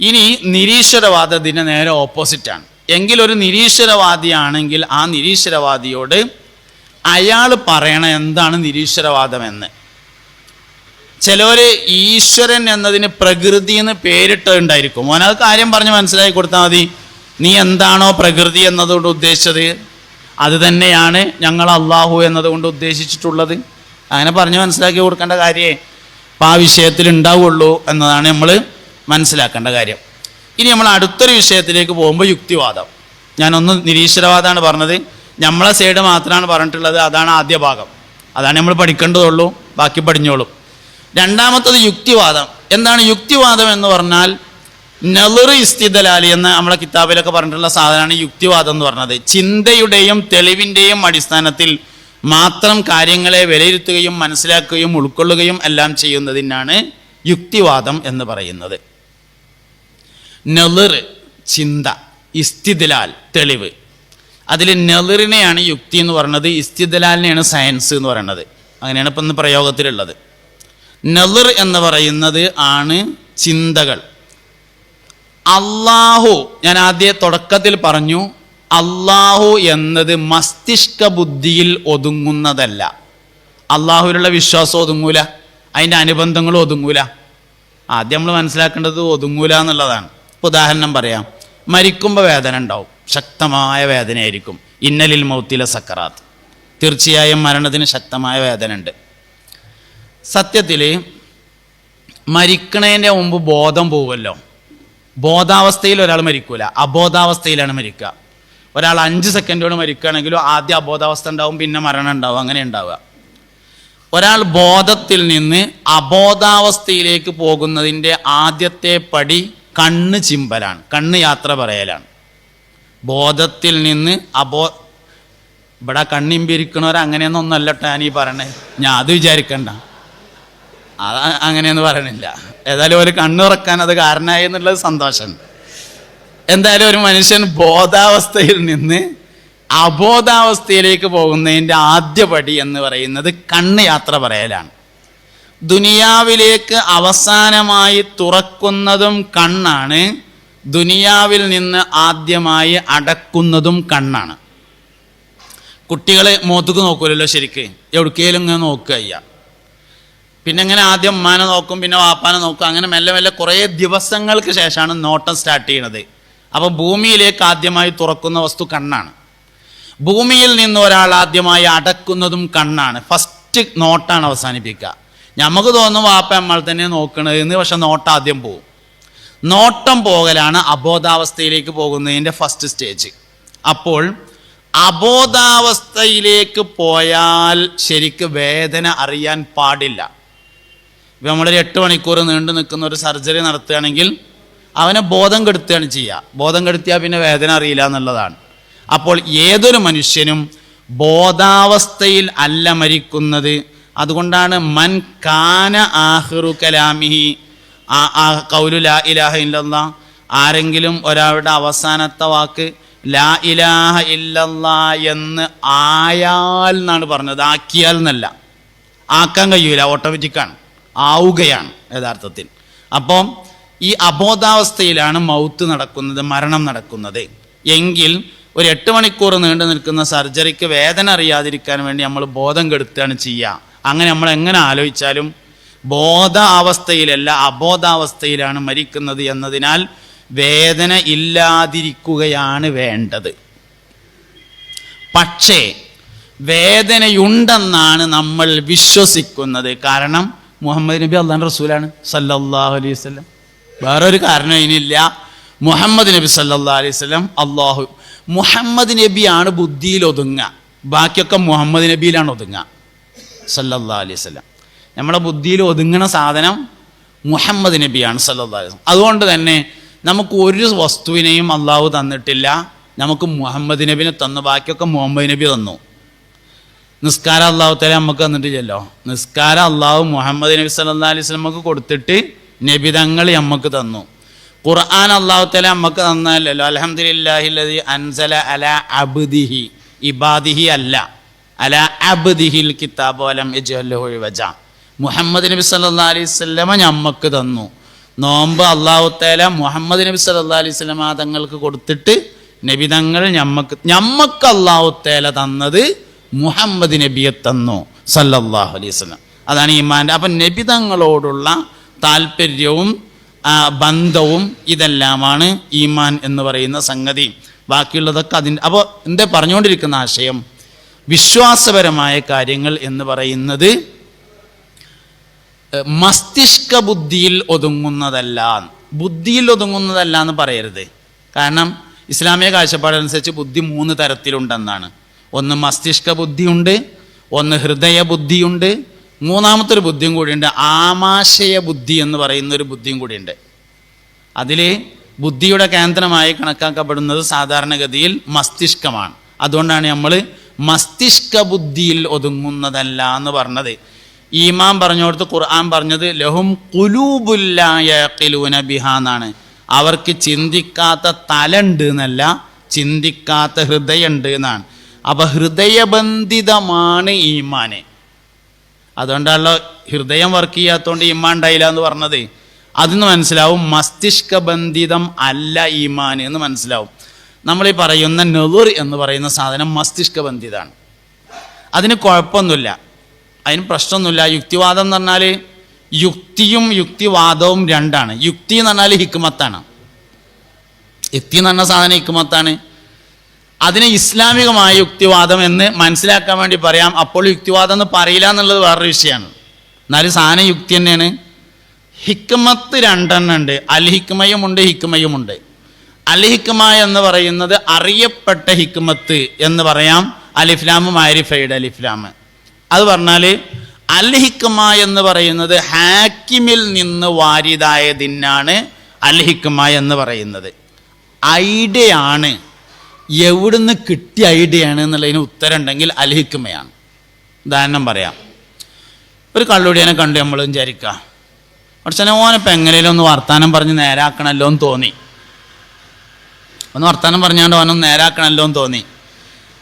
ഇനി നിരീശ്വരവാദ നിരീശ്വരവാദത്തിന് നേരെ ഓപ്പോസിറ്റാണ് എങ്കിലൊരു നിരീശ്വരവാദിയാണെങ്കിൽ ആ നിരീശ്വരവാദിയോട് അയാൾ പറയണ എന്താണ് നിരീശ്വരവാദം എന്ന്. ചിലവര് ഈശ്വരൻ എന്നതിന് പ്രകൃതി എന്ന് പേരിട്ടുണ്ടായിരിക്കും ഓന കാര്യം പറഞ്ഞ് മനസ്സിലാക്കി കൊടുത്താൽ മതി. നീ എന്താണോ പ്രകൃതി എന്നതുകൊണ്ട് ഉദ്ദേശിച്ചത്? അത് തന്നെയാണ് ഞങ്ങൾ അള്ളാഹു എന്നതുകൊണ്ട് ഉദ്ദേശിച്ചിട്ടുള്ളത്. അങ്ങനെ പറഞ്ഞ് മനസ്സിലാക്കി കൊടുക്കേണ്ട കാര്യേ. അപ്പം ആ വിഷയത്തിൽ ഉണ്ടാവുള്ളൂ എന്നതാണ് നമ്മൾ മനസ്സിലാക്കേണ്ട കാര്യം. ഇനി നമ്മൾ അടുത്തൊരു വിഷയത്തിലേക്ക് പോകുമ്പോൾ യുക്തിവാദം. ഞാനൊന്ന് നിരീശ്വരവാദമാണ് പറഞ്ഞത്. നമ്മളെ സൈഡ് മാത്രമാണ് പറഞ്ഞിട്ടുള്ളത്. അതാണ് ആദ്യ ഭാഗം. അതാണ് നമ്മൾ പഠിക്കേണ്ടതുള്ളൂ. ബാക്കി പഠിഞ്ഞോളും. രണ്ടാമത്തത് യുക്തിവാദം. എന്താണ് യുക്തിവാദം എന്ന് പറഞ്ഞാൽ നെളിർ ഇസ്തിദലാലി എന്ന് നമ്മുടെ കിതാബിലൊക്കെ പറഞ്ഞിട്ടുള്ള സാധനമാണ് യുക്തിവാദം എന്ന് പറഞ്ഞത്. ചിന്തയുടെയും തെളിവിന്റെയും അടിസ്ഥാനത്തിൽ മാത്രം കാര്യങ്ങളെ വിലയിരുത്തുകയും മനസ്സിലാക്കുകയും ഉൾക്കൊള്ളുകയും എല്ലാം ചെയ്യുന്നതിനാണ് യുക്തിവാദം എന്ന് പറയുന്നത്. നെളിർ ചിന്ത ഇസ്തിദലാൽ തെളിവ്. അതിൽ നെളിറിനെയാണ് യുക്തി എന്ന് പറയുന്നത് ഇസ്തിദലാലിനെയാണ് സയൻസ് എന്ന് പറയുന്നത്. അങ്ങനെയാണ് ഇപ്പം ഇന്ന് പ്രയോഗത്തിലുള്ളത്. നെളിർ എന്ന് പറയുന്നത് ആണ് ചിന്തകൾ. അള്ളാഹു ഞാൻ ആദ്യ തുടക്കത്തിൽ പറഞ്ഞു അള്ളാഹു എന്നത് മസ്തിഷ്ക ബുദ്ധിയിൽ ഒതുങ്ങുന്നതല്ല. അള്ളാഹുവിലുള്ള വിശ്വാസം ഒതുങ്ങൂല അതിന്റെ അനുബന്ധങ്ങൾ ഒതുങ്ങൂല. ആദ്യം നമ്മൾ മനസ്സിലാക്കേണ്ടത് ഒതുങ്ങൂല എന്നുള്ളതാണ്. ഉദാഹരണം പറയാം. മരിക്കുമ്പോൾ വേദന ഉണ്ടാവും. ശക്തമായ വേദനയായിരിക്കും. ഇന്നലിൽ മൗത്തിലെ സക്കറാത്ത്. തീർച്ചയായും മരണത്തിന് ശക്തമായ വേദന ഉണ്ട്. സത്യത്തിൽ മരിക്കണതിന്റെ മുമ്പ് ബോധം പോവുമല്ലോ. ബോധാവസ്ഥയിൽ ഒരാൾ മരിക്കൂല. അബോധാവസ്ഥയിലാണ് മരിക്കുക. ഒരാൾ അഞ്ച് സെക്കൻഡോട് മരിക്കുകയാണെങ്കിലും ആദ്യം അബോധാവസ്ഥ ഉണ്ടാവും പിന്നെ മരണം ഉണ്ടാവും അങ്ങനെ ഉണ്ടാവുക. ഒരാൾ ബോധത്തിൽ നിന്ന് അബോധാവസ്ഥയിലേക്ക് പോകുന്നതിന്റെ ആദ്യത്തെ പടി കണ്ണ് ചിമ്പലാണ് കണ്ണ് യാത്ര പറയലാണ്. ബോധത്തിൽ നിന്ന് അബോ ഇവിടെ കണ്ണിമ്പിരിക്കണവർ അങ്ങനെയൊന്നും അല്ല ട്ടോ ഞാൻ ഈ പറയണേ. ഞാൻ അത് വിചാരിക്കണ്ട. അത് അങ്ങനെയൊന്നും പറയണില്ല. ഏതായാലും ഒരു കണ്ണുറക്കാൻ അത് കാരണമായി എന്നുള്ളത് സന്തോഷമുണ്ട് എന്തായാലും ഒരു മനുഷ്യൻ ബോധാവസ്ഥയിൽ നിന്ന് അബോധാവസ്ഥയിലേക്ക് പോകുന്നതിന്റെ ആദ്യപടി എന്ന് പറയുന്നത് കണ്ണ് യാത്ര പറയലാണ്. ദുനിയാവിലേക്ക് അവസാനമായി തുറക്കുന്നതും കണ്ണാണ്. ദുനിയാവിൽ നിന്ന് ആദ്യമായി അടക്കുന്നതും കണ്ണാണ്. കുട്ടികളെ മുഖത്തേക്ക് നോക്കൂലല്ലോ ശരിക്ക്. എവിടേക്കേലും ഇങ്ങനെ നോക്കുക അയ്യ പിന്നെ ഇങ്ങനെ ആദ്യം ഉമ്മാനെ നോക്കും പിന്നെ വാപ്പാനെ നോക്കും. അങ്ങനെ മെല്ലെ മെല്ലെ കുറേ ദിവസങ്ങൾക്ക് ശേഷമാണ് നോട്ടം സ്റ്റാർട്ട് ചെയ്യണത്. അപ്പോൾ ഭൂമിയിലേക്ക് ആദ്യമായി തുറക്കുന്ന വസ്തു കണ്ണാണ്. ഭൂമിയിൽ നിന്ന് ഒരാൾ ആദ്യമായി അടക്കുന്നതും കണ്ണാണ്. ഫസ്റ്റ് നോട്ടാണ് അവസാനിപ്പിക്കുക. നമുക്ക് തോന്നും വാപ്പ നമ്മൾ തന്നെ നോക്കണത് എന്ന് പക്ഷെ നോട്ടം ആദ്യം പോകും നോട്ടം പോകലാണ് അബോധാവസ്ഥയിലേക്ക് പോകുന്നതിന്റെ ഫസ്റ്റ് സ്റ്റേജ് അപ്പോൾ അബോധാവസ്ഥയിലേക്ക് പോയാൽ ശരിക്ക് വേദന അറിയാൻ പാടില്ല. ഇപ്പം നമ്മളൊരു എട്ട് മണിക്കൂർ നീണ്ടു നിൽക്കുന്ന ഒരു സർജറി നടത്തുകയാണെങ്കിൽ അവനെ ബോധം കെടുത്തുകയാണ് ചെയ്യുക. ബോധം കെടുത്തിയാൽ പിന്നെ വേദന അറിയില്ല എന്നുള്ളതാണ്. അപ്പോൾ ഏതൊരു മനുഷ്യനും ബോധാവസ്ഥയിൽ അല്ല മരിക്കുന്നത് അതുകൊണ്ടാണ് മൻ കാന ആഹിറു കലാമിഹി. ആ കൗലു ലാ ഇലാഹ ഇല്ലല്ലാ. ആരെങ്കിലും ഒരാളുടെ അവസാനത്തെ വാക്ക് ലാ ഇലാഹ ഇല്ലല്ലാ എന്ന് ആയാൽ എന്നാണ് പറഞ്ഞത്. ആക്കിയാൽ എന്നല്ല. ആക്കാൻ കഴിയൂല. ഓട്ടോമാറ്റിക്കാണ്. ആവുകയാണ് യഥാർത്ഥത്തിൽ. അപ്പം ഈ അബോധാവസ്ഥയിലാണ് മൗത്ത് നടക്കുന്നത് മരണം നടക്കുന്നത്. എങ്കിൽ ഒരു എട്ട് മണിക്കൂർ നീണ്ടു നിൽക്കുന്ന സർജറിക്ക് വേദന അറിയാതിരിക്കാൻ വേണ്ടി നമ്മൾ ബോധം കെടുത്തുകയാണ് ചെയ്യുക. അങ്ങനെ നമ്മൾ എങ്ങനെ ആലോചിച്ചാലും ബോധാവസ്ഥയിലല്ല അബോധാവസ്ഥയിലാണ് മരിക്കുന്നത് എന്നതിനാൽ വേദന ഇല്ലാതിരിക്കുകയാണ് വേണ്ടത്. പക്ഷേ വേദനയുണ്ടെന്നാണ് നമ്മൾ വിശ്വസിക്കുന്നത്. കാരണം മുഹമ്മദ് നബി അള്ളാൻ റസൂലാണ് സല്ലാഹു അലൈഹി വസല്ലം. വേറൊരു കാരണം ഇതിനില്ല മുഹമ്മദ് നബി സല്ലാ അലൈഹി വസല്ലം അള്ളാഹു. മുഹമ്മദ് നബിയാണ് ബുദ്ധിയിൽ ഒതുങ്ങുക. ബാക്കിയൊക്കെ മുഹമ്മദ് നബിയിലാണ് ഒതുങ്ങുക. സല്ലല്ലാഹു അലൈഹി വസല്ലം. നമ്മളെ ബുദ്ധിയിൽ ഒതുങ്ങണ സാധനം മുഹമ്മദ് നബിയാണ് സല്ലല്ലാഹു അലൈഹി അതുകൊണ്ട് തന്നെ നമുക്ക് ഒരു വസ്തുവിനെയും അള്ളാഹു തന്നിട്ടില്ല. നമുക്ക് മുഹമ്മദ് നബിനെ തന്നു ബാക്കിയൊക്കെ മുഹമ്മദ് നബി തന്നു. നിസ്കാരം അള്ളാഹു തല നമുക്ക് തന്നിട്ടില്ലല്ലോ. നിസ്കാരം അള്ളാഹു മുഹമ്മദ് നബി സല്ലാ അലൈഹി സ്വലമക്ക് കൊടുത്തിട്ട് നബിതങ്ങൾ നമുക്ക് തന്നു. ഖുർആൻ അള്ളാഹു തല നമുക്ക് തന്നല്ലോ അലഹമില്ലാഹി അൻസല അല അബ്ദിഹി ഇബാദിഹി അല്ല. അല അബ്ദിഹിൽ കിതാബോലം വജ. മുഹമ്മദ് നബി സല്ലാ അലൈഹി സ്വലമ ഞമ്മക്ക് തന്നു. നോമ്പ് അള്ളാഹുത്തേല മുഹമ്മദ് നബി സല്ലാ അലൈഹി സ്വലമ തങ്ങൾക്ക് കൊടുത്തിട്ട് നബി തങ്ങൾ ഞമ്മക്ക് ഞമ്മക്ക് അള്ളാഹുത്തേല തന്നത് മുഹമ്മദ് നബിയെ തന്നു. സല്ലല്ലാഹു അലൈഹി വസല്ലം. അതാണ് ഈമാന്റെ അപ്പം നബി തങ്ങളോടുള്ള താല്പര്യവും ബന്ധവും ഇതെല്ലാമാണ് ഈമാൻ എന്ന് പറയുന്ന സംഗതി. ബാക്കിയുള്ളതൊക്കെ അതിന്റെ അപ്പോൾ എന്താ പറഞ്ഞുകൊണ്ടിരിക്കുന്ന ആശയം? വിശ്വാസപരമായ കാര്യങ്ങൾ എന്ന് പറയുന്നത് മസ്തിഷ്ക ബുദ്ധിയിൽ ഒതുങ്ങുന്നതല്ല ബുദ്ധിയിൽ ഒതുങ്ങുന്നതല്ല എന്ന് പറയരുത്. കാരണം ഇസ്ലാമിക കാഴ്ചപ്പാടനുസരിച്ച് ബുദ്ധി മൂന്ന് തരത്തിലുണ്ടെന്നാണ്. ഒന്ന് മസ്തിഷ്ക ബുദ്ധിയുണ്ട് ഒന്ന് ഹൃദയ ബുദ്ധിയുണ്ട് മൂന്നാമത്തെ ഒരു ബുദ്ധിയും കൂടിയുണ്ട് ആമാശയ ബുദ്ധി എന്ന് പറയുന്ന ഒരു ബുദ്ധിയും കൂടിയുണ്ട്. അതിൽ ബുദ്ധിയുടെ കേന്ദ്രമായി കണക്കാക്കപ്പെടുന്നത് സാധാരണഗതിയിൽ മസ്തിഷ്കമാണ്. അതുകൊണ്ടാണ് നമ്മൾ മസ്തിഷ്ക ബുദ്ധിയിൽ ഒതുങ്ങുന്നതല്ല എന്ന് പറഞ്ഞത്. ഈമാൻ പറഞ്ഞോടത്ത് ഖുർആൻ പറഞ്ഞത് ലഹും കുലൂബുല്ലായൂന ബിഹ എന്നാണ്. അവർക്ക് ചിന്തിക്കാത്ത തലണ്ട് എന്നല്ല ചിന്തിക്കാത്ത ഹൃദയമുണ്ട് എന്നാണ്. അപ്പൊ ഹൃദയബന്ധിതമാണ് ഈമാന്. അതുകൊണ്ടാണല്ലോ ഹൃദയം വർക്ക് ചെയ്യാത്തതുകൊണ്ട് ഈമാൻ ഉണ്ടായില്ല എന്ന് പറഞ്ഞത്. അതിന്ന് മനസ്സിലാവും മസ്തിഷ്ക ബന്ധിതം അല്ല ഈമാൻ എന്ന് മനസ്സിലാവും. നമ്മൾ ഈ പറയുന്ന നെളുർ എന്ന് പറയുന്ന സാധനം മസ്തിഷ്ക ബന്ധിതാണ് അതിന് കുഴപ്പമൊന്നുമില്ല. അതിന് പ്രശ്നമൊന്നുമില്ല. യുക്തിവാദം എന്ന് പറഞ്ഞാൽ യുക്തിയും യുക്തിവാദവും രണ്ടാണ്. യുക്തി എന്ന് പറഞ്ഞാൽ ഹിക്മത്താണ്. യുക്തി എന്ന് പറഞ്ഞ സാധനം ഹിക്മത്താണ്. അതിന് ഇസ്ലാമികമായ യുക്തിവാദം എന്ന് മനസ്സിലാക്കാൻ വേണ്ടി പറയാം. അപ്പോൾ യുക്തിവാദം എന്ന് പറയില്ല എന്നുള്ളത് വേറൊരു വിഷയമാണ്. എന്നാലും സാധന യുക്തി തന്നെയാണ്. ഹിക്മത്ത് രണ്ടെണ്ണം ഉണ്ട്. അൽ ഹിക്മയുമുണ്ട് ഹിക്മയുമുണ്ട് അൽ ഹിക്മ എന്ന് പറയുന്നത് അറിയപ്പെട്ട ഹിക്മത്ത് എന്ന് പറയാം. അലിഫ്ലാം മാരിഫൈഡ് അലിഫ്ലാം അത് പറഞ്ഞാൽ അൽഹിക്മ എന്ന് പറയുന്നത് ഹാക്കിമിൽ നിന്ന് വാരിതായതിനാണ് അൽ ഹിക്മ എന്ന് പറയുന്നത്. ഐഡിയ ആണ് എവിടുന്ന് കിട്ടിയ ഐഡിയ ആണ് എന്നുള്ളതിന് ഉത്തരം ഉണ്ടെങ്കിൽ അൽഹിക്മയാണ് ഉദാഹരണം പറയാം. ഒരു കള്ളുടിയനെ കണ്ടു നമ്മൾ വിചാരിക്കുക പക്ഷേ ഓനപ്പം എങ്ങനെയും ഒന്ന് വർത്തമാനം പറഞ്ഞ് നേരാക്കണമല്ലോ എന്ന് തോന്നി. ഒന്ന് വർത്തമാനം പറഞ്ഞാണ്ട് ഓനൊന്ന് നേരാക്കണമല്ലോ എന്ന് തോന്നി.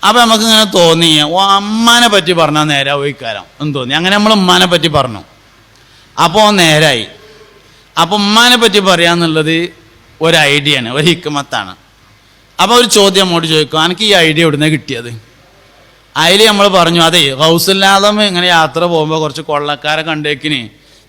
അപ്പം നമുക്ക് ഇങ്ങനെ തോന്നി ഓ അമ്മാനെ പറ്റി പറഞ്ഞാൽ നേരാ പോയിക്കാരം എന്ന് തോന്നി. അങ്ങനെ നമ്മൾ ഉമ്മാനെ പറ്റി പറഞ്ഞു. അപ്പോൾ നേരായി. അപ്പൊ ഉമ്മാനെ പറ്റി പറയാന്നുള്ളത് ഒരു ഐഡിയ ആണ് ഒരു ഹിക്കുമത്താണ് അപ്പോൾ ഒരു ചോദ്യം അങ്ങോട്ട് ചോദിക്കും എനിക്ക് ഈ ഐഡിയ എവിടുന്ന കിട്ടിയത്? അതിൽ നമ്മൾ പറഞ്ഞു അതെ ഹൗസില്ലാതെ ഇങ്ങനെ യാത്ര പോകുമ്പോൾ കുറച്ച് കൊള്ളക്കാരെ കണ്ടേക്കിന്.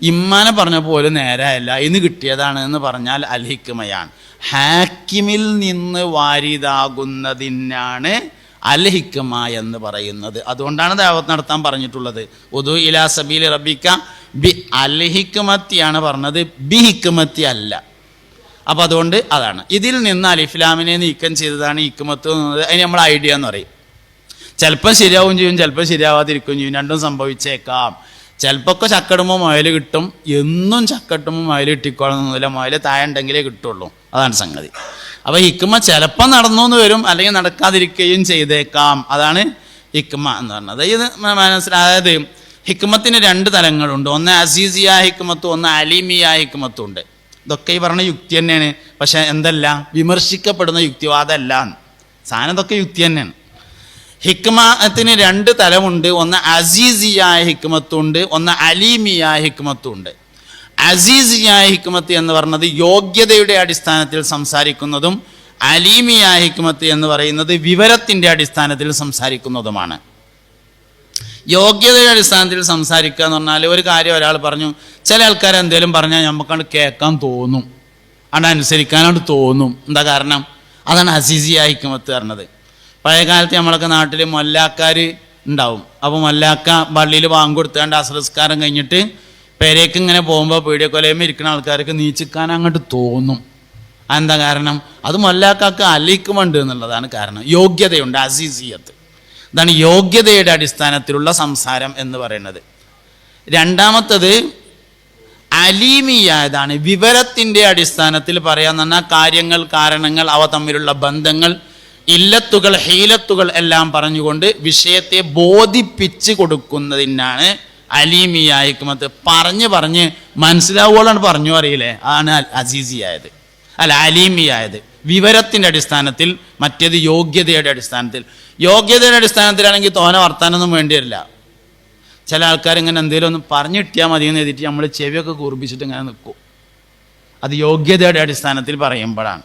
ഇമ്മാനെ പറഞ്ഞ പോലെ നേരായല്ല. ഇന്ന് കിട്ടിയതാണ് എന്ന് പറഞ്ഞാൽ അൽഹിക്കുമയാണ് ഹാക്കിമിൽ നിന്ന് വാരിതാകുന്നതിനാണ് അൽഹിക്മ എന്ന് പറയുന്നത്. അതുകൊണ്ടാണ് ദാവത്ത് നടത്താൻ പറഞ്ഞിട്ടുള്ളത്. ഉദു ഇലാ സബീൽ റബിക്ക ബി അൽഹിക്കുമത്തിയാണ് പറഞ്ഞത്. ബി ഹിക്കുമത്തി അല്ല. അപ്പോൾ അതുകൊണ്ട് അതാണ്. ഇതിൽ നിന്ന് അലിഫ്ലാമിനെ നീക്കം ചെയ്തതാണ് ഹിക്കുമത്ത് എന്നത് അതിന് നമ്മൾ ഐഡിയ എന്ന് പറയും. ചിലപ്പോൾ ശരിയാവും ചെയ്യും ചിലപ്പോൾ ശരിയാവാതിരിക്കുകയും ചെയ്യും. രണ്ടും സംഭവിച്ചേക്കാം. ചിലപ്പോൾ ചക്കടുമ്പോൾ മുയൽ കിട്ടും. എന്നും ചക്കട്ടുമ്പോൾ മുയൽ കിട്ടിക്കോളണമെന്നില്ല. മുയൽ താഴെ ഉണ്ടെങ്കിലേ കിട്ടുള്ളൂ. അതാണ് സംഗതി. അപ്പോൾ ഹിക്മ ചിലപ്പോൾ നടന്നു എന്ന് വരും അല്ലെങ്കിൽ നടക്കാതിരിക്കുകയും ചെയ്തേക്കാം. അതാണ് ഹിക്മ എന്ന് പറഞ്ഞത്. ഇത് മനസ്സിലായത് അതായത് ഹിക്കുമത്തിന് രണ്ട് തലങ്ങളുണ്ട്. ഒന്ന് അസീസിയ ഹിക്മത്തും ഒന്ന് അലീമിയ ഹിക്മത്തും ഉണ്ട്. ഇതൊക്കെ ഈ പറഞ്ഞ യുക്തി തന്നെയാണ്. പക്ഷേ എന്തല്ല? വിമർശിക്കപ്പെടുന്ന യുക്തിവാദമല്ല സാധനം ഇതൊക്കെ യുക്തി തന്നെയാണ്. ഹിക്മത്തിന് രണ്ട് തലമുണ്ട്. ഒന്ന് അസീസിയായ ഹിക്മത്തുണ്ട് ഒന്ന് അലീമിയായ ഹിക്മത്തുണ്ട്. അസീസിയായ ഹിക്മത്ത് എന്ന് പറഞ്ഞത് യോഗ്യതയുടെ അടിസ്ഥാനത്തിൽ സംസാരിക്കുന്നതും അലീമിയായ ഹിക്മത്ത് എന്ന് പറയുന്നത് വിവരത്തിന്റെ അടിസ്ഥാനത്തിൽ സംസാരിക്കുന്നതുമാണ്. യോഗ്യതയുടെ അടിസ്ഥാനത്തിൽ സംസാരിക്കുക എന്ന് പറഞ്ഞാൽ ഒരു കാര്യം ഒരാൾ പറഞ്ഞു ചില ആൾക്കാർ എന്തെങ്കിലും പറഞ്ഞാൽ നമുക്കത് കേൾക്കാൻ തോന്നും. അതനുസരിക്കാനോട് തോന്നും. എന്താ കാരണം? അതാണ് അസീസിയായ ഹിക്മത്ത് പറഞ്ഞത്. പഴയ കാലത്ത് നമ്മളൊക്കെ നാട്ടിൽ മൊല്ലാക്കാർ ഉണ്ടാവും. അപ്പോൾ മൊല്ലാക്ക പള്ളിയിൽ വാങ്ങ് കൊടുത്താണ്ട് അസംസ്കാരം കഴിഞ്ഞിട്ട് പെരേക്ക് ഇങ്ങനെ പോകുമ്പോൾ പീഡിയക്കൊലയും ഇരിക്കുന്ന ആൾക്കാർക്ക് നീച്ചിക്കാൻ അങ്ങോട്ട് തോന്നും. അതെന്താ കാരണം? അത് മൊല്ലാക്കാക്ക് അലിക്കുമുണ്ട് എന്നുള്ളതാണ് കാരണം. യോഗ്യതയുണ്ട് അസീസിയത്ത്. ഇതാണ് യോഗ്യതയുടെ അടിസ്ഥാനത്തിലുള്ള സംസാരം എന്ന് പറയുന്നത്. രണ്ടാമത്തത് അലീമിയായതാണ് വിവരത്തിന്റെ അടിസ്ഥാനത്തിൽ പറയാൻ പറഞ്ഞാൽ കാര്യങ്ങൾ കാരണങ്ങൾ അവ തമ്മിലുള്ള ബന്ധങ്ങൾ ഇല്ലത്തുകൾ ഹീലത്തുകൾ എല്ലാം പറഞ്ഞുകൊണ്ട് വിഷയത്തെ ബോധിപ്പിച്ച് കൊടുക്കുന്നതിനാണ് അലീമിയായ ഹിക്മത്ത് പറഞ്ഞ് പറഞ്ഞ് മനസ്സിലാവുകയാണ് പറഞ്ഞു അറിയില്ലേ? ആണ് അസീസിയായത്. അല്ല അലീമിയായത്. വിവരത്തിന്റെ അടിസ്ഥാനത്തിൽ മറ്റേത് യോഗ്യതയുടെ അടിസ്ഥാനത്തിൽ. യോഗ്യതയുടെ അടിസ്ഥാനത്തിലാണെങ്കിൽ തോന വർത്താനൊന്നും വേണ്ടി വരില്ല. ചില ആൾക്കാർ ഇങ്ങനെ എന്തെങ്കിലും ഒന്ന് പറഞ്ഞു കിട്ടിയാൽ മതി എന്ന് എഴുതിയിട്ട് നമ്മൾ ചെവിയൊക്കെ കുറിപ്പിച്ചിട്ട് ഇങ്ങനെ നിൽക്കും. അത് യോഗ്യതയുടെ അടിസ്ഥാനത്തിൽ പറയുമ്പോഴാണ്.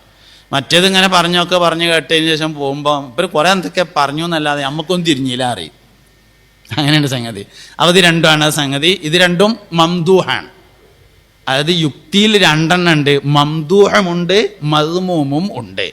മറ്റേത് ഇങ്ങനെ പറഞ്ഞൊക്കെ പറഞ്ഞു കേട്ടതിന് ശേഷം പോകുമ്പോൾ ഇവർ കുറേ എന്തൊക്കെ പറഞ്ഞു എന്നല്ലാതെ നമുക്കൊന്നും തിരിഞ്ഞില്ല അറിയും. അങ്ങനെയുണ്ട് സംഗതി. ഇത് രണ്ടുമാണ് സംഗതി. ഇത് രണ്ടും മംദൂഹാണ്. അതായത് യുക്തിയിൽ രണ്ടെണ്ണം ഉണ്ട്. മംദൂഹമുണ്ട് മദ്മൂമും ഉണ്ട്.